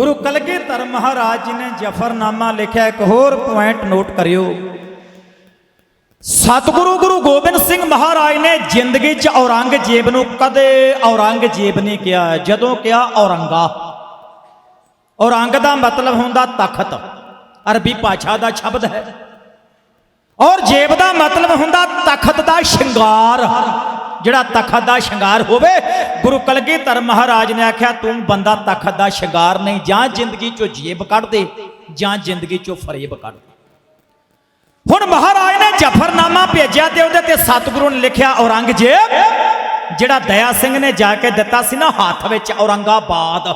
ਗੁਰੂ ਕਲਗੀਧਰ ਮਹਾਰਾਜ ਜੀ ਨੇ ਜਫਰਨਾਮਾ ਲਿਖਿਆ, ਇੱਕ ਹੋਰ ਪੁਆਇੰਟ ਨੋਟ ਕਰਿਓ। ਸਤਿਗੁਰੂ ਗੁਰੂ ਗੋਬਿੰਦ ਸਿੰਘ ਮਹਾਰਾਜ ਨੇ ਜ਼ਿੰਦਗੀ 'ਚ ਔਰੰਗਜ਼ੇਬ ਨੂੰ ਕਦੇ ਔਰੰਗਜ਼ੇਬ ਨਹੀਂ ਕਿਹਾ, ਜਦੋਂ ਕਿਹਾ ਔਰੰਗਾ। ਔਰੰਗ ਦਾ ਮਤਲਬ ਹੁੰਦਾ ਤਖਤ, ਅਰਬੀ ਭਾਸ਼ਾ ਦਾ ਸ਼ਬਦ ਹੈ। ਔਰ ਜੇਬ ਦਾ ਮਤਲਬ ਹੁੰਦਾ ਤਖਤ ਦਾ ਸ਼ਿੰਗਾਰ। ਜਿਹੜਾ ਤਖਤ ਦਾ ਸ਼ਿੰਗਾਰ ਹੋਵੇ, ਗੁਰੂ ਕਲਗੀਧਰ ਮਹਾਰਾਜ ਨੇ ਆਖਿਆ, ਤੂੰ ਬੰਦਾ ਤਖਤ ਦਾ ਸ਼ਿੰਗਾਰ ਨਹੀਂ, ਜਾਂ ਜ਼ਿੰਦਗੀ ਚੋਂ ਜੇਬ ਕੱਢ ਦੇ, ਜਾਂ ਜ਼ਿੰਦਗੀ ਚੋਂ ਫਰੇਬ ਕੱਢ ਦੇ। ਹੁਣ ਮਹਾਰਾਜ ਨੇ ਜਫਰਨਾਮਾ ਭੇਜਿਆ ਤੇ ਉਹਦੇ ਤੇ ਸਤਿਗੁਰੂ ਨੇ ਲਿਖਿਆ, ਔਰੰਗਜ਼ੇਬ, ਜਿਹੜਾ ਦਇਆ ਸਿੰਘ ਨੇ ਜਾ ਕੇ ਦਿੱਤਾ ਸੀ ਨਾ ਹੱਥ ਵਿੱਚ ਔਰੰਗਾਬਾਦ,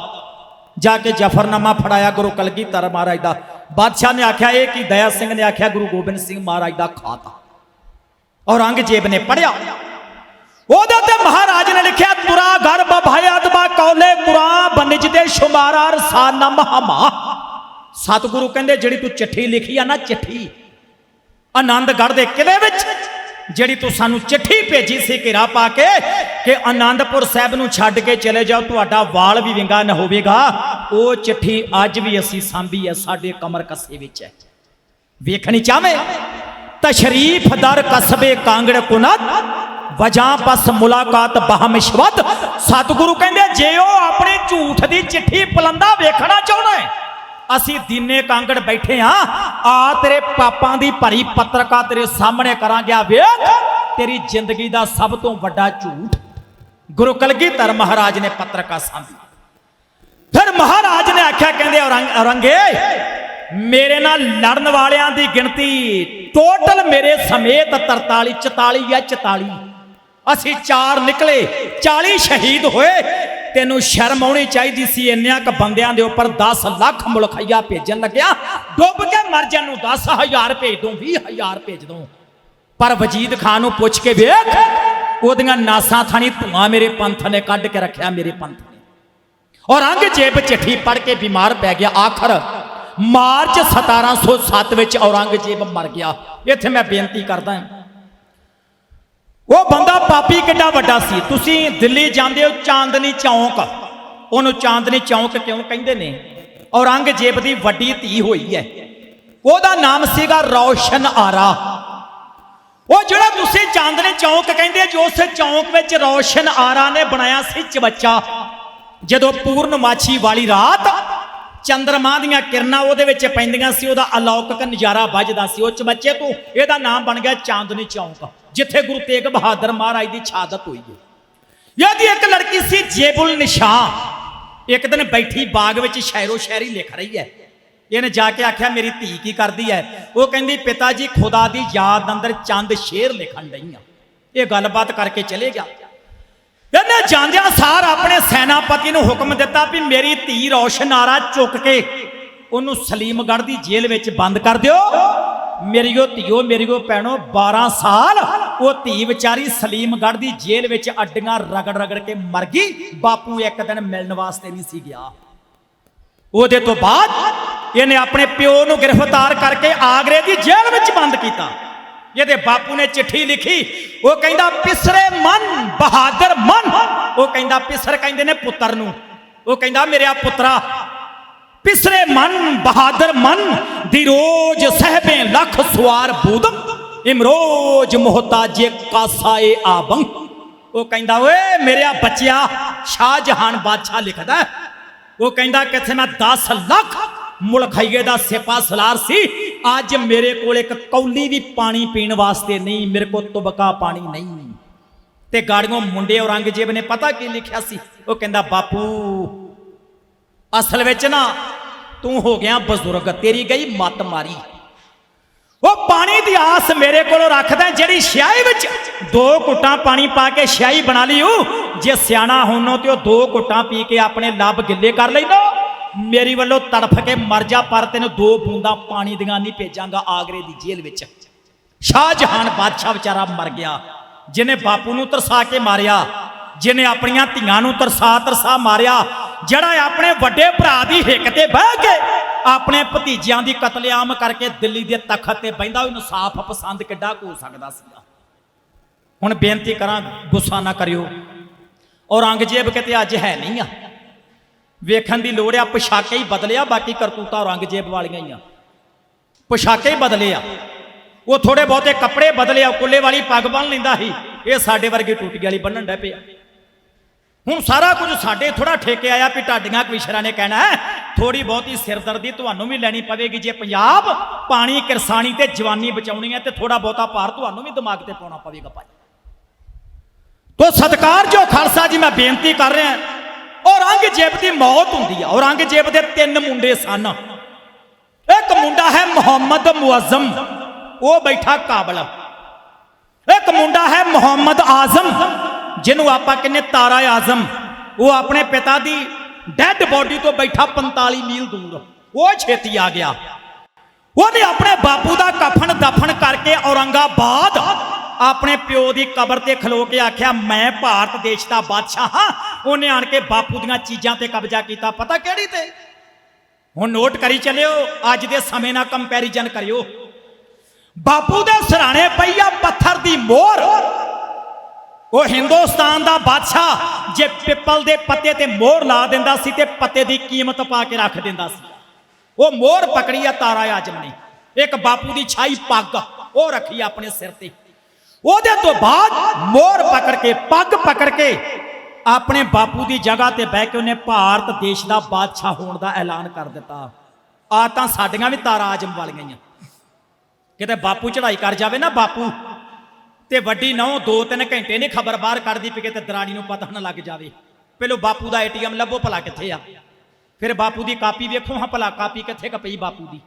ਜਾ ਕੇ ਜਫਰਨਾਮਾ ਫੜਾਇਆ ਗੁਰੂ ਕਲਗੀਧਰ ਮਹਾਰਾਜ ਦਾ। ਬਾਦਸ਼ਾਹ ਨੇ ਆਖਿਆ, ਇਹ ਕੀ ਦਇਆ ਸਿੰਘ ਨੇ ਆਖਿਆ, ਗੁਰੂ ਗੋਬਿੰਦ ਸਿੰਘ ਮਹਾਰਾਜ ਦਾ ਖਾਤਾ। ਔਰੰਗਜ਼ੇਬ ਨੇ ਪੜਿਆ ਉਹਦੇ ਤੇ ਮਹਾਰਾਜ ਨੇ ਲਿਖਿਆ, ਤੁਰਾ ਗਰਭ ਭਇ ਬਾ ਕੌਲੇ ਕੁਰਾਂ ਬਨਿਜ ਦੇ ਸ਼ੁਮਾਰਾ ਰਸਾ ਨਮ ਸਤਿਗੁਰੂ ਕਹਿੰਦੇ, ਜਿਹੜੀ ਤੂੰ ਚਿੱਠੀ ਲਿਖੀ ਆ ਨਾ ਚਿੱਠੀ, ਆਨੰਦਗੜ੍ਹ ਦੇ ਕਿਲੇ ਵਿੱਚ, ਜਿਹੜੀ ਤੂੰ ਸਾਨੂੰ ਚਿੱਠੀ ਭੇਜੀ ਸੀ ਘੇਰਾ ਪਾ ਕੇ ਕਿ ਆਨੰਦਪੁਰ ਸਾਹਿਬ ਨੂੰ ਛੱਡ ਕੇ ਚਲੇ ਜਾਓ, ਤੁਹਾਡਾ ਵਾਲ ਵੀ ਵਿੰਗਾ ਨਾ ਹੋਵੇਗਾ, ਉਹ ਚਿੱਠੀ ਅੱਜ ਵੀ ਅਸੀਂ ਸਾਂਭੀ ਹੈ ਸਾਡੇ ਕਮਰ ਕੱਸੇ ਵਿੱਚ ਹੈ। ਵੇਖਣੀ ਚਾਹਵੇਂ ਤਸ਼ਰੀਫ ਦਰ ਕਸਬੇ ਕਾਂਗੜ ਕੁਨਤ ਵਜਾਂ ਪਸ ਮੁਲਾਕਾਤ ਬਹਮਿਸ਼ਵਤ। ਸਤਿਗੁਰੂ ਕਹਿੰਦੇ, ਜੇ ਉਹ ਆਪਣੇ ਝੂਠ ਦੀ ਚਿੱਠੀ ਪਲੰਦਾ ਵੇਖਣਾ ਚਾਹੁੰਦਾ ਹੈ, ਅਸੀਂ ਦੀਨੇ ਕਾਂਗੜ ਬੈਠੇ ਆ ਆ ਤੇਰੇ ਪਾਪਾਂ ਦੀ ਭਰੀ ਪੱਤਰਕਾ ਤੇਰੇ ਸਾਹਮਣੇ ਕਰਾਂਗੇ ਆ ਵੇਖ। ਤੇਰੀ ਜ਼ਿੰਦਗੀ ਦਾ ਸਭ ਤੋਂ ਵੱਡਾ ਝੂਠ। ਗੁਰੂ ਕਲਗੀਧਰ ਮਹਾਰਾਜ ਨੇ ਪੱਤਰਕਾ ਸਾਂਭੀ। ਫਿਰ ਮਹਾਰਾਜ ਨੇ ਆਖਿਆ, ਕਹਿੰਦੇ, ਔਰੰਗ, ਔਰੰਗੇ, ਮੇਰੇ ਨਾਲ ਲੜਨ ਵਾਲਿਆਂ ਦੀ ਗਿਣਤੀ ਟੋਟਲ ਮੇਰੇ ਸਮੇਤ 43 44 ਜਾਂ 44 ਅਸੀਂ ਚਾਰ ਨਿਕਲੇ 40 ਸ਼ਹੀਦ ਹੋਏ। ਤੈਨੂੰ ਸ਼ਰਮ ਆਉਣੀ ਚਾਹੀਦੀ ਸੀ, ਇੰਨਿਆਂ ਕ ਬੰਦਿਆਂ ਦੇ ਉੱਪਰ 10 ਲੱਖ ਮੁਲਖਈਆ ਭੇਜਣ ਲੱਗਿਆ। ਡੁੱਬ ਕੇ ਮਰ ਜਾਣ ਨੂੰ 10000 ਭੇਜ ਦੂੰ 20000 ਭੇਜ ਦੂੰ। ਪਰ ਵਜੀਦ ਖਾਨ ਨੂੰ ਪੁੱਛ ਕੇ ਵੇਖ, ਉਹਦੀਆਂ ਨਾਸਾਂ ਥਾਣੀ ਧੂਆਂ ਮੇਰੇ ਪੰਥ ਨੇ ਕੱਢ ਕੇ ਰੱਖਿਆ ਮੇਰੇ ਪੰਥ ਨੇ। ਔਰੰਗਜ਼ੇਬ ਚਿੱਠੀ ਪੜ੍ਹ ਕੇ ਬਿਮਾਰ ਪੈ ਗਿਆ ਆਖਰ, ਮਾਰਚ 1707 ਵਿੱਚ ਔਰੰਗਜ਼ੇਬ ਮਰ ਗਿਆ। ਇੱਥੇ ਮੈਂ ਬੇਨਤੀ ਕਰਦਾ ਹਾਂ ਉਹ ਬੰਦਾ ਪਾਪੀ ਕਿੱਡਾ ਵੱਡਾ ਸੀ। ਤੁਸੀਂ ਦਿੱਲੀ ਜਾਂਦੇ ਹੋ ਚਾਂਦਨੀ ਚੌਂਕ। ਉਹਨੂੰ ਚਾਂਦਨੀ ਚੌਂਕ ਕਿਉਂ ਕਹਿੰਦੇ ਨੇ? ਔਰੰਗਜ਼ੇਬ ਦੀ ਵੱਡੀ ਧੀ ਹੋਈ ਹੈ। ਉਹਦਾ ਨਾਮ ਸੀਗਾ ਰੌਸ਼ਨ ਆਰਾ। ਉਹ ਜਿਹੜਾ ਤੁਸੀਂ ਚਾਂਦਨੀ ਚੌਂਕ ਕਹਿੰਦੇ ਜੋ ਉਸ ਚੌਂਕ ਵਿੱਚ ਰੌਸ਼ਨ ਆਰਾ ਨੇ ਬਣਾਇਆ ਸੀ ਚਵੱਚਾ। ਜਦੋਂ ਪੂਰਨਮਾਛੀ ਵਾਲੀ ਰਾਤ ਚੰਦਰਮਾ ਦੀਆਂ ਕਿਰਨਾਂ ਉਹਦੇ ਵਿੱਚ ਪੈਂਦੀਆਂ ਸੀ, ਉਹਦਾ ਅਲੌਕਿਕ ਨਜ਼ਾਰਾ ਵੱਜਦਾ ਸੀ। ਉਹ ਚਵੱਚੇ ਤੂੰ, ਇਹਦਾ ਨਾਮ ਬਣ ਗਿਆ ਚਾਂਦਨੀ ਚੌਂਕ, ਜਿੱਥੇ ਗੁਰੂ ਤੇਗ ਬਹਾਦਰ ਮਹਾਰਾਜ ਦੀ ਸ਼ਹਾਦਤ ਹੋਈ ਹੈ। ਇਹਦੀ ਇੱਕ ਲੜਕੀ ਸੀ ਜੇਬੁਲ ਨਿਸ਼ਾ ਇੱਕ ਦਿਨ ਬੈਠੀ ਬਾਗ ਵਿੱਚ ਸ਼ਾਇਰੋ ਸ਼ਾਇਰੀ ਲਿਖ ਰਹੀ ਹੈ। ਇਹਨੇ ਜਾ ਕੇ ਆਖਿਆ, ਮੇਰੀ ਧੀ ਕੀ ਕਰਦੀ ਹੈ? ਉਹ ਕਹਿੰਦੀ, ਪਿਤਾ ਜੀ, ਖੁਦਾ ਦੀ ਯਾਦ ਅੰਦਰ ਚੰਦ ਸ਼ੇਰ ਲਿਖਣ ਡਈ ਆ। ਇਹ ਗੱਲਬਾਤ ਕਰਕੇ ਚਲੇ ਗਿਆ। ਇਹਨੇ ਜਾਂਦਿਆਂ ਸਾਰ ਆਪਣੇ ਸੈਨਾਪਤੀ ਨੂੰ ਹੁਕਮ ਦਿੱਤਾ ਵੀ ਮੇਰੀ ਧੀ ਰੌਸ਼ਨਾਰਾ ਚੁੱਕ ਕੇ ਉਹਨੂੰ ਸਲੀਮਗੜ੍ਹ ਦੀ ਜੇਲ੍ਹ ਵਿੱਚ ਬੰਦ ਕਰ ਦਿਓ। ਮੇਰੀ ਉਹ ਧੀਓ, ਮੇਰੀ ਉਹ ਭੈਣੋ 12 ਸਾਲ ਉਹ ਧੀ ਵਿਚਾਰੀ ਸਲੀਮਗੜ੍ਹ ਦੀ ਜੇਲ੍ਹ ਵਿੱਚ ਅੱਡੀਆਂ ਰਗੜ ਰਗੜ ਕੇ ਮਰ ਗਈ। ਬਾਪੂ ਇੱਕ ਦਿਨ ਮਿਲਣ ਵਾਸਤੇ ਨਹੀਂ ਸੀ ਗਿਆ। ਉਹਦੇ ਤੋਂ ਬਾਅਦ ਇਹਨੇ ਆਪਣੇ ਪਿਓ ਨੂੰ ਗ੍ਰਿਫਤਾਰ ਕਰਕੇ ਆਗਰੇ ਦੀ ਜੇਲ੍ਹ ਵਿੱਚ ਬੰਦ ਕੀਤਾ। ਇਹਦੇ ਬਾਪੂ ਨੇ ਚਿੱਠੀ ਲਿਖੀ, ਉਹ ਕਹਿੰਦਾ, ਪਿਸਰੇ ਮਨ, ਬਹਾਦਰ ਮਨ। ਉਹ ਕਹਿੰਦਾ, ਪਿਸਰ ਕਹਿੰਦੇ ਨੇ ਪੁੱਤਰ ਨੂੰ। ਉਹ ਕਹਿੰਦਾ ਮੇਰਿਆ ਪੁੱਤਰਾ, ਪਿਸਰੇ ਮਨ, ਬਹਾਦਰ ਮਨ, ਦੀ ਰੋਜ ਸਹਿਬੇ ਲੱਖ ਸਵਾਰ ਬੂਦਮ, ਇਮਰੋਜ ਮੁਹਤਾਜੇ ਕਾਸਾਏ ਆਬੰ। ਉਹ ਕਹਿੰਦਾ, ਓਏ ਮੇਰਿਆ ਬੱਚਿਆ, ਸ਼ਾਹਜਹਾਨ ਬਾਦਸ਼ਾਹ ਲਿਖਦਾ ਉਹ ਕਹਿੰਦਾ, ਕਿਥੇ ਮੈਂ 10 ਲੱਖ ਮੁਲਖਈਏ ਦਾ ਸਿਪਾ ਸਲਾਰ ਸੀ ਅੱਜ ਮੇਰੇ ਕੋਲ ਇੱਕ ਕੌਲੀ ਵੀ ਪਾਣੀ ਪੀਣ ਵਾਸਤੇ ਨਹੀਂ, ਮੇਰੇ ਕੋਲ ਤੁਬਕਾ ਪਾਣੀ ਨਹੀਂ। ਤੇ ਗਾੜੀਆਂ ਮੁੰਡੇ ਔਰੰਗਜ਼ੇਬ ਨੇ ਪਤਾ ਕੀ ਲਿਖਿਆ ਸੀ? ਉਹ ਕਹਿੰਦਾ, ਬਾਪੂ, ਅਸਲ ਵਿੱਚ ਨਾ ਤੂੰ ਹੋ ਗਿਆ ਬਜ਼ੁਰਗ, ਤੇਰੀ ਗਈ ਮੱਤ ਮਾਰੀ। ਉਹ ਪਾਣੀ ਦੀ ਆਸ ਮੇਰੇ ਕੋਲੋਂ ਰੱਖਦਾ, ਜਿਹੜੀ ਸਿਆਹੀ ਵਿੱਚ ਦੋ ਘੁੱਟਾਂ ਪਾਣੀ ਪਾ ਕੇ ਸਿਆਹੀ ਬਣਾ ਲਈ ਉਹ। ਜੇ ਸਿਆਣਾ ਹੋਨੋ ਤੇ ਉਹ ਦੋ ਘੁੱਟਾਂ ਪੀ ਕੇ ਆਪਣੇ ਲੱਭ ਗਿੱਲੇ ਕਰ ਲੈਂਦਾ। ਮੇਰੀ ਵੱਲੋਂ ਤੜਫ ਕੇ ਮਰ ਜਾ, ਪਰ ਤੈਨੂੰ ਦੋ ਬੂੰਦਾਂ ਪਾਣੀ ਦੀਆਂ ਨਹੀਂ ਭੇਜਾਂਗਾ ਆਗਰੇ ਦੀ ਜੇਲ੍ਹ ਵਿੱਚ। ਸ਼ਾਹਜਹਾਨ ਬਾਦਸ਼ਾਹ ਵਿਚਾਰਾ ਮਰ ਗਿਆ, ਜਿਹਨੇ ਬਾਪੂ ਨੂੰ ਤਰਸਾ ਕੇ ਮਾਰਿਆ, ਜਿਹਨੇ ਆਪਣੀਆਂ ਧੀਆਂ ਨੂੰ ਤਰਸਾ ਤਰਸਾ ਮਾਰਿਆ, ਜਿਹੜਾ ਆਪਣੇ ਵੱਡੇ ਭਰਾ ਦੀ ਹਿੱਕ ਤੇ ਬਹਿ ਕੇ ਆਪਣੇ ਭਤੀਜਿਆਂ ਦੀ ਕਤਲੇਆਮ ਕਰਕੇ ਦਿੱਲੀ ਦੇ ਤਖਤ ਤੇ ਬੈਂਦਾ ਉਹ ਇਨਸਾਫ ਪਸੰਦ ਕਿੱਡਾ ਕੁ ਹੋ ਸਕਦਾ ਸੀਗਾ। ਹੁਣ ਬੇਨਤੀ ਕਰਾਂ, ਗੁੱਸਾ ਨਾ ਕਰਿਓ, ਔਰੰਗਜ਼ੇਬ ਕਿਤੇ ਅੱਜ ਹੈ ਨਹੀਂ ਆ। ਵੇਖਣ ਦੀ ਲੋੜ ਆ, ਪੋਸ਼ਾਕੇ ਹੀ ਬਦਲਿਆ, ਬਾਕੀ ਕਰਤੂਤਾਂ ਔਰੰਗਜ਼ੇਬ ਵਾਲੀਆਂ ਹੀ ਆ। ਪੋਸ਼ਾਕੇ ਹੀ ਬਦਲੇ ਆ। ਉਹ ਥੋੜੇ ਬਹੁਤੇ ਕੱਪੜੇ ਬਦਲੇ ਆ ਕੁੱਲੇ ਵਾਲੀ ਪੱਗ ਬੰਨ ਲੈਂਦਾ ਸੀ, ਇਹ ਸਾਡੇ ਵਰਗੇ ਟੂਟੀ ਵਾਲੀ ਬੰਨਣ ਡੈ ਪਿਆ। ਹੁਣ ਸਾਰਾ ਕੁਝ ਸਾਡੇ ਥੋੜਾ ਠੇਕੇ ਆਇਆ ਵੀ ਢਾਡੀਆਂ ਕਮਿਸ਼ਰਾਂ ਨੇ ਕਹਿਣਾ ਹੈ ਥੋੜੀ ਬਹੁਤੀ ਸਿਰਦਰਦੀ ਤੁਹਾਨੂੰ ਵੀ ਲੈਣੀ ਪਵੇਗੀ। ਜੇ ਪੰਜਾਬ ਪਾਣੀ ਕਿਰਸਾਨੀ ਤੇ ਜਵਾਨੀ ਬਚਾਉਣੀ ਹੈ ਤੇ ਥੋੜਾ ਬਹੁਤਾ ਭਾਰ ਤੁਹਾਨੂੰ ਵੀ ਦਿਮਾਗ ਤੇ ਪਾਉਣਾ ਪਵੇਗਾ ਭਾਈ। ਤੋ ਸਤਕਾਰ ਜੋ ਖਾਲਸਾ ਜੀ, ਮੈਂ ਬੇਨਤੀ ਕਰ ਰਿਹਾ ਔਰੰਗਜ਼ੇਬ ਦੀ ਮੌਤ ਹੁੰਦੀ ਆ। ਔਰੰਗਜ਼ੇਬ ਦੇ ਤਿੰਨ ਮੁੰਡੇ ਸਨ। ਇੱਕ ਮੁੰਡਾ ਹੈ ਮੁਹੰਮਦ ਮੁਅਜ਼ਮ। ਉਹ ਬੈਠਾ ਕਾਬਲ। ਇੱਕ ਮੁੰਡਾ ਹੈ ਮੁਹੰਮਦ ਆਜ਼ਮ, ਜਿਹਨੂੰ ਆਪਾਂ ਕਹਿੰਦੇ ਤਾਰਾ ਆਜ਼ਮ। ਉਹ ਆਪਣੇ ਪਿਤਾ ਦੀ ਡੈੱਡ ਬੋਡੀ ਤੋਂ ਬੈਠਾ 45 ਮੀਲ ਦੂਰ। ਉਹ ਛੇਤੀ ਆ ਗਿਆ। ਉਹਨੇ ਆਪਣੇ ਬਾਪੂ ਦਾ ਕਫਨ ਦਫਨ ਕਰਕੇ ਔਰੰਗਾਬਾਦ ਆਪਣੇ ਪਿਓ ਦੀ ਕਬਰ ਤੇ ਖਲੋ ਕੇ ਆਖਿਆ, ਮੈਂ ਭਾਰਤ ਦੇਸ਼ ਦਾ ਬਾਦਸ਼ਾਹ ਹਾਂ। ਉਹਨੇ ਆਣ ਕੇ ਬਾਪੂ ਦੀਆਂ ਚੀਜ਼ਾਂ ਤੇ ਕਬਜ਼ਾ ਕੀਤਾ। ਪਤਾ ਕਿਹੜੀ ਤੇ? ਹੁਣ ਨੋਟ ਕਰੀ ਚੱਲਿਓ, ਅੱਜ ਦੇ ਸਮੇਂ ਨਾਲ ਕੰਪੈਰੀਜ਼ਨ ਕਰਿਓ। ਬਾਪੂ ਦੇ ਸਰਾਣੇ ਪਈ ਆ ਪੱਥਰ ਦੀ ਮੋਹਰ। ਉਹ ਹਿੰਦੁਸਤਾਨ ਦਾ ਬਾਦਸ਼ਾਹ, ਜੇ ਪਿੱਪਲ ਦੇ ਪੱਤੇ ਤੇ ਮੋਹਰ ਲਾ ਦਿੰਦਾ ਸੀ ਤੇ ਪੱਤੇ ਦੀ ਕੀਮਤ ਪਾ ਕੇ ਰੱਖ ਦਿੰਦਾ ਸੀ। ਉਹ ਮੋਹਰ ਪਕੜੀ ਆ ਤਾਰਾ ਆਜਮ ਨੇ। ਇੱਕ ਬਾਪੂ ਦੀ ਛਾਈ ਪੱਗ, ਉਹ ਰੱਖੀ ਆਪਣੇ ਸਿਰ ਤੇ। ਉਹਦੇ ਤੋਂ ਬਾਅਦ ਮੋਰ ਪਕੜ ਕੇ, ਪੱਗ ਪਕੜ ਕੇ ਆਪਣੇ ਬਾਪੂ ਦੀ ਜਗ੍ਹਾ ਤੇ ਬਹਿ ਕੇ ਉਹਨੇ ਭਾਰਤ ਦੇਸ਼ ਦਾ ਬਾਦਸ਼ਾਹ ਹੋਣ ਦਾ ਐਲਾਨ ਕਰ ਦਿੱਤਾ। ਆ ਤਾਂ ਸਾਡੀਆਂ ਵੀ ਤਾਰਾ ਆਜਮ ਵਾਲੀਆਂ ਹੀ ਕਿਤੇ ਬਾਪੂ ਚੜਾਈ ਕਰ ਜਾਵੇ ਨਾ ਬਾਪੂ, ਤੇ ਵੱਡੀ ਨੌ ਦੋ ਤਿੰਨ ਘੰਟੇ ਨਹੀਂ ਖਬਰ ਬਾਹਰ ਕੱਢਦੀ ਪਈ ਤੇ ਦਰਾਣੀ ਨੂੰ ਪਤਾ ਨਾ ਲੱਗ ਜਾਵੇ। ਪਹਿਲੋ ਬਾਪੂ ਦਾ ਏਟੀਐਮ ਲੱਭੋ ਭਲਾ ਕਿੱਥੇ ਆ? ਫਿਰ ਬਾਪੂ ਦੀ ਕਾਪੀ ਵੇਖੋ, ਹਾਂ ਭਲਾ ਕਾਪੀ ਕਿੱਥੇ ਕ ਪਈ ਬਾਪੂ ਦੀ?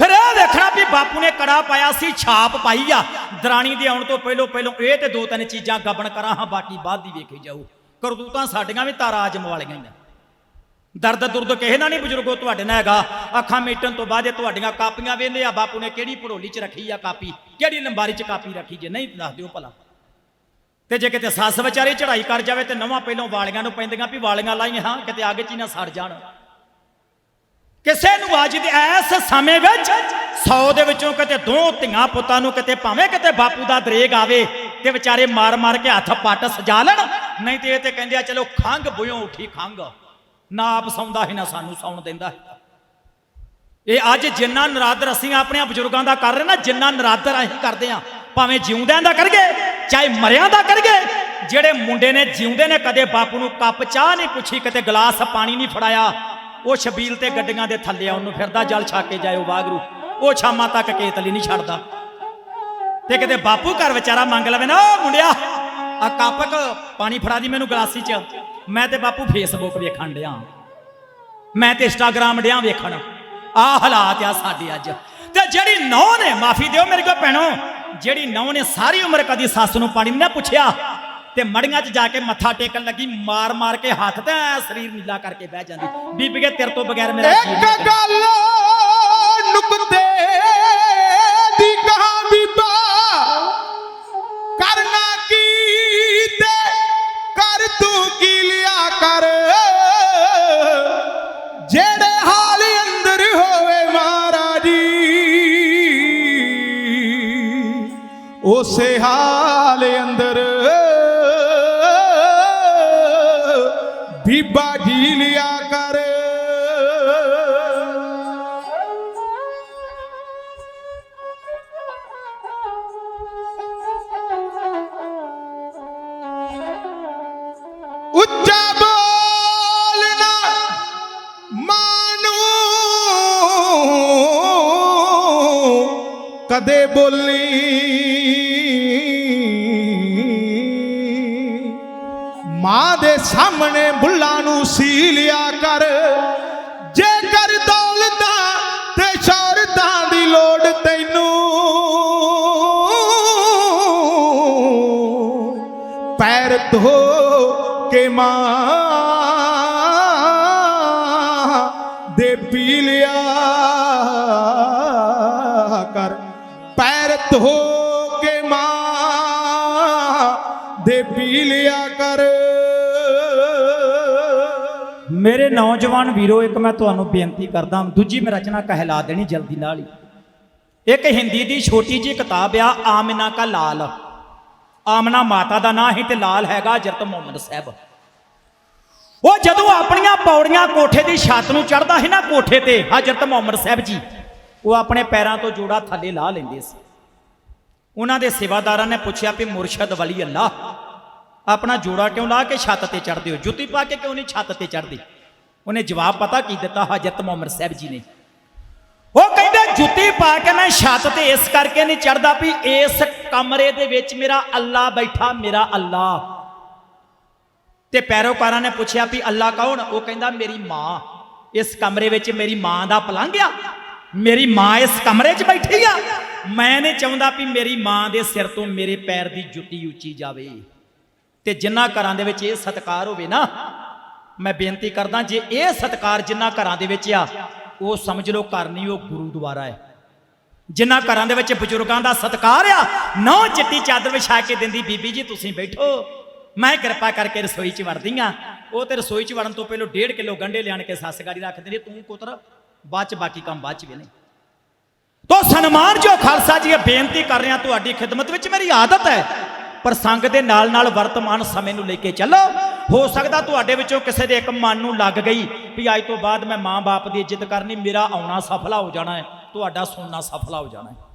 ਫਿਰ ਇਹ ਵੇਖਣਾ ਵੀ ਬਾਪੂ ਨੇ ਕੜਾ ਪਾਇਆ ਸੀ, ਛਾਪ ਪਾਈ ਆ। ਦਰਾਣੀ ਦੇ ਆਉਣ ਤੋਂ ਪਹਿਲੋਂ ਪਹਿਲੋਂ ਇਹ ਤੇ ਦੋ ਤਿੰਨ ਚੀਜ਼ਾਂ ਗੱਬਣ ਕਰਾਂ ਹਾਂ ਬਾਕੀ ਬਾਅਦ ਦੀ ਵੇਖੀ ਜਾਊ। ਕਰਤੂਤਾਂ ਸਾਡੀਆਂ ਵੀ ਤਾਰਾ ਆਜਮ ਵਾਲੀਆਂ ਹੀ ਦਰਦ ਦੁਰਦ ਕਿਸੇ ਨਾਲ ਨਹੀਂ ਬਜ਼ੁਰਗੋ ਤੁਹਾਡੇ ਨਾਲ ਹੈਗਾ। ਅੱਖਾਂ ਮੀਟਣ ਤੋਂ ਬਾਅਦ ਇਹ ਤੁਹਾਡੀਆਂ ਕਾਪੀਆਂ ਵੇਂਦੇ ਆ, ਬਾਪੂ ਨੇ ਕਿਹੜੀ ਭੜੋਲੀ 'ਚ ਰੱਖੀ ਆ ਕਾਪੀ, ਕਿਹੜੀ ਲੰਬਾਰੀ 'ਚ ਕਾਪੀ ਰੱਖੀ ਜੇ ਨਹੀਂ ਦੱਸ ਦਿਓ ਭਲਾ। ਤੇ ਜੇ ਕਿਤੇ ਸੱਸ ਵਿਚਾਰੀ ਚੜਾਈ ਕਰ ਜਾਵੇ ਤੇ ਨਵਾਂ ਪਹਿਲੋਂ ਵਾਲੀਆਂ ਨੂੰ ਪੈਂਦੀਆਂ ਵੀ ਵਾਲੀਆਂ ਲਾਈਆਂ ਹਾਂ, ਕਿਤੇ ਅੱਗ 'ਚ ਹੀ ਨਾ ਸੜ ਜਾਣ। ਕਿਸੇ ਨੂੰ ਅੱਜ ਦੇ ਐਸ ਸਮੇਂ ਵਿੱਚ 100 ਦੇ ਵਿੱਚੋਂ ਕਿਤੇ ਦੋ ਧੀਆਂ ਪੁੱਤਾਂ ਨੂੰ ਕਿਤੇ ਭਾਵੇਂ ਕਿਤੇ ਬਾਪੂ ਦਾ ਦਰੇਗ ਆਵੇ ਤੇ ਵਿਚਾਰੇ ਮਾਰ ਮਾਰ ਕੇ ਹੱਥ ਪੱਟ ਸਜਾ ਲੈਣ, ਨਹੀਂ ਤੇ ਇਹ ਤੇ ਕਹਿੰਦੇ ਆ, ਚਲੋ ਖੰਗ ਬੁਇਓ ਉਠੀ ਖੰਗ ਨਾ ਆਪ ਸੌਂਦਾ ਹੈ ਨਾ ਸਾਨੂੰ ਸੌਣ ਦਿੰਦਾ। ਇਹ ਅੱਜ ਜਿੰਨਾ ਨਰਾਦਰ ਅਸੀਂ ਆਪਣੇ ਬਜ਼ੁਰਗਾਂ ਦਾ ਕਰ ਰਹੇ ਨਾ, ਜਿੰਨਾ ਨਰਾਦਰ ਅਸੀਂ ਕਰਦੇ ਆ ਭਾਵੇਂ ਜਿਉਂਦਿਆਂ ਦਾ ਕਰਗੇ ਚਾਹੇ ਮਰਿਆਂ ਦਾ ਕਰਗੇ ਜਿਹੜੇ ਮੁੰਡੇ ਨੇ ਜਿਉਂਦੇ ਨੇ, ਕਦੇ ਬਾਪੂ ਨੂੰ ਕੱਪ ਚਾਹ ਨਹੀਂ ਪੁੱਛੀ ਕਿਤੇ ਗਲਾਸ ਪਾਣੀ ਨਹੀਂ ਫੜਾਇਆ ਉਹ ਛਬੀਲ ਤੇ ਗੱਡੀਆਂ ਦੇ ਥੱਲੇ ਆ, ਉਹਨੂੰ ਫਿਰਦਾ, ਜਲ ਛਾ ਕੇ ਜਾਇਓ ਵਾਗਰੂ। ਉਹ ਸ਼ਾਮਾਂ ਤੱਕ ਕੇਤਲੀ ਨਹੀਂ ਛੱਡਦਾ। ਤੇ ਕਿਤੇ ਬਾਪੂ ਘਰ ਵਿਚਾਰਾ ਮੰਗ ਲਵੇ ਨਾ, ਓ ਮੁੰਡਿਆ, ਆ ਕਾਪਕ, ਪਾਣੀ ਫੜਾ ਦੀ ਮੈਨੂੰ ਗਲਾਸੀ ਚ। ਮੈਂ ਤੇ ਬਾਪੂ ਫੇਸਬੁੱਕ ਵੇਖਣ ਡਿਆ। ਮੈਂ ਤੇ ਇੰਸਟਾਗ੍ਰਾਮ ਡਿਆ ਵੇਖਣ। ਆ ਹਾਲਾਤ ਆ ਸਾਡੇ ਅੱਜ। ਤੇ ਜਿਹੜੀ ਨੌ ਨੇ, ਮਾਫੀ ਦਿਓ ਮੇਰੇ ਕੋ ਭੈਣੋ, ਜਿਹੜੀ ਨੌ ਨੇ, ਸਾਰੀ ਉਮਰ ਕਦੀ ਸੱਸ ਨੂੰ ਪਾਣੀ ਨਾ ਪੁੱਛਿਆ। ਤੇ ਮੜੀਆਂ 'ਚ ਜਾ ਕੇ ਮੱਥਾ ਟੇਕਣ ਲੱਗੀ ਮਾਰ ਮਾਰ ਕੇ ਹੱਥ ਤੇ ਸਰੀਰ ਨੀਲਾ ਕਰਕੇ ਬਹਿ ਜਾਂਦੀ। ਬੀਬੀ ਕੇ ਤੇਰੇ ਤੋਂ ਬਗੈਰ ਮੇਰਾ ਜੀਅ ਇੱਕ ਗੱਲ ਨੁਕਤੇ ਦੀ ਕਹਾ ਬੀਬਾ ਕਰਨਾ ਕੀ ਤੇ? ਕਰ ਤੂੰ ਕੀ ਲਿਆ ਕਰ? ਜਿਹੜੇ ਹਾਲ ਅੰਦਰ ਹੋਵੇ ਮਹਾਰਾਜੀ ਉਸੇ ਹਾਲ ਅੰਦਰ ਕਦੇ ਬੋਲੀ। ਮਾਂ ਦੇ ਸਾਹਮਣੇ ਬੁੱਲਾਂ ਨੂੰ ਸੀ ਲਿਆ ਕਰ। ਜੇਕਰ ਦੌਲਤਾਂ ਤੇ ਸ਼ੌਹਰਤਾਂ ਦੀ ਲੋੜ ਤੈਨੂੰ, ਪੈਰ ਧੋ ਕੇ ਮਾਂ ਪੈਰ ਧੋ ਕੇ ਮਾਂ ਦੇ ਪੀ ਲਿਆ ਕਰ। ਮੇਰੇ ਨੌਜਵਾਨ ਵੀਰੋ, ਇੱਕ ਮੈਂ ਤੁਹਾਨੂੰ ਬੇਨਤੀ ਕਰਦਾ ਦੂਜੀ ਮੈਂ ਰਚਨਾ ਕਹਿਲਾ ਦੇਣੀ ਜਲਦੀ ਨਾਲ ਹੀ। ਇੱਕ ਹਿੰਦੀ ਦੀ ਛੋਟੀ ਜਿਹੀ ਕਿਤਾਬ ਆ, ਆਮਨਾ ਕਾ ਲਾਲ। ਆਮਨਾ ਮਾਤਾ ਦਾ ਨਾਂ ਹੀ ਤੇ ਲਾਲ ਹੈਗਾ ਜਰਤ ਮੁਹੰਮਦ ਸਾਹਿਬ। ਉਹ ਜਦੋਂ ਆਪਣੀਆਂ ਪੌੜੀਆਂ ਕੋਠੇ ਦੀ ਛੱਤ ਨੂੰ ਚੜਦਾ ਸੀ ਨਾ ਕੋਠੇ ਤੇ, ਹਜ਼ਰਤ ਮੁਹੰਮਦ ਸਾਹਿਬ ਜੀ, ਉਹ ਆਪਣੇ ਪੈਰਾਂ ਤੋਂ ਜੋੜਾ ਥੱਲੇ ਲਾ ਲੈਂਦੇ ਸੀ। ਉਹਨਾਂ ਦੇ ਸੇਵਾਦਾਰਾਂ ਨੇ ਪੁੱਛਿਆ ਵੀ ਮੁਰਸ਼ਦ ਵਲੀ ਅੱਲਾ ਆਪਣਾ ਜੋੜਾ ਕਿਉਂ ਲਾ ਕੇ ਛੱਤ ਤੇ ਚੜਦੇ ਹੋ? ਜੁੱਤੀ ਪਾ ਕੇ ਕਿਉਂ ਨਹੀਂ ਛੱਤ ਤੇ ਚੜਦੇ ਉਹਨੇ ਜਵਾਬ ਪਤਾ ਕੀ ਦਿੱਤਾ? ਹਜ਼ਰਤ ਮੁਹੰਮਦ ਸਾਹਿਬ ਜੀ ਨੇ। ਉਹ ਕਹਿੰਦੇ, ਜੁੱਤੀ ਪਾ ਕੇ ਮੈਂ ਛੱਤ ਤੇ ਇਸ ਕਰਕੇ ਨਹੀਂ ਚੜਦਾ ਵੀ ਇਸ ਕਮਰੇ ਦੇ ਵਿੱਚ ਮੇਰਾ ਅੱਲਾ ਬੈਠਾ, ਮੇਰਾ ਅੱਲਾ। ਤੇ ਪੈਰੋਕਾਰਾਂ ਨੇ ਪੁੱਛਿਆ ਵੀ ਅੱਲਾ ਕੌਣ? ਉਹ ਕਹਿੰਦਾ, ਮੇਰੀ ਮਾਂ। ਇਸ ਕਮਰੇ ਵਿੱਚ ਮੇਰੀ ਮਾਂ ਦਾ ਪਲੰਘ ਆ। ਮੇਰੀ ਮਾਂ ਇਸ ਕਮਰੇ 'ਚ ਬੈਠੀ ਆ। ਮੈਂ ਨਹੀਂ ਚਾਹੁੰਦਾ ਵੀ ਮੇਰੀ ਮਾਂ ਦੇ ਸਿਰ ਤੋਂ ਮੇਰੇ ਪੈਰ ਦੀ ਜੁੱਤੀ ਉੱਚੀ ਜਾਵੇ। ਤੇ ਜਿੰਨਾ ਘਰਾਂ ਦੇ ਵਿੱਚ ਇਹ ਸਤਕਾਰ ਹੋਵੇ ਨਾ, ਮੈਂ ਬੇਨਤੀ ਕਰਦਾ ਜੇ ਇਹ ਸਤਕਾਰ ਜਿੰਨਾ ਘਰਾਂ ਦੇ ਵਿੱਚ ਆ, ਉਹ ਸਮਝ ਲਓ ਘਰ ਨਹੀਂ, ਉਹ ਗੁਰੂਦੁਆਰਾ ਹੈ। ਜਿੰਨਾ ਘਰਾਂ ਦੇ ਵਿੱਚ ਬਜ਼ੁਰਗਾਂ ਦਾ ਸਤਕਾਰ ਆ ਨੌ ਚਿੱਟੀ ਚਾਦਰ ਵਿਛਾ ਕੇ ਦਿੰਦੀ, ਬੀਬੀ ਜੀ ਤੁਸੀਂ ਬੈਠੋ। ਮੈਂ ਕਿਰਪਾ ਕਰਕੇ ਰਸੋਈ 'ਚ ਵੜਦੀ ਆ। ਉਹ ਤੇ ਰਸੋਈ 'ਚ ਵੜਨ ਤੋਂ ਪਹਿਲਾਂ 1.5 ਕਿਲੋ ਗੰਢੇ ਲਿਆਣ ਕੇ ਸੱਸ ਗਾੜੀ ਰੱਖ ਦਿੰਦੀ ਤੂੰ ਪੁੱਤਰ ਬਾਅਦ 'ਚ ਬਾਕੀ ਕੰਮ ਬਾਅਦ 'ਚ ਵੇਲੇ। ਤੋ ਸਨਮਾਨ ਜੋ ਖਾਲਸਾ ਜੀ ਇਹ ਬੇਨਤੀ ਕਰ ਰਿਹਾ ਤੁਹਾਡੀ ਖਿਦਮਤ ਵਿੱਚ ਮੇਰੀ ਆਦਤ ਹੈ। ਪਰ ਸੰਗ ਦੇ ਨਾਲ ਨਾਲ ਵਰਤਮਾਨ ਸਮੇਂ ਨੂੰ ਲੈ ਕੇ ਚੱਲੋ। ਹੋ ਸਕਦਾ ਤੁਹਾਡੇ ਵਿੱਚੋਂ ਕਿਸੇ ਦੇ ਇੱਕ ਮਨ ਨੂੰ ਲੱਗ ਗਈ ਵੀ ਅੱਜ ਤੋਂ ਬਾਅਦ ਮੈਂ ਮਾਂ-ਬਾਪ ਦੀ ਇੱਜ਼ਤ ਕਰਨੀ, ਮੇਰਾ ਆਉਣਾ ਸਫਲਾ ਹੋ ਜਾਣਾ ਹੈ, ਤੁਹਾਡਾ ਸੁਣਨਾ ਸਫਲਾ ਹੋ ਜਾਣਾ ਹੈ।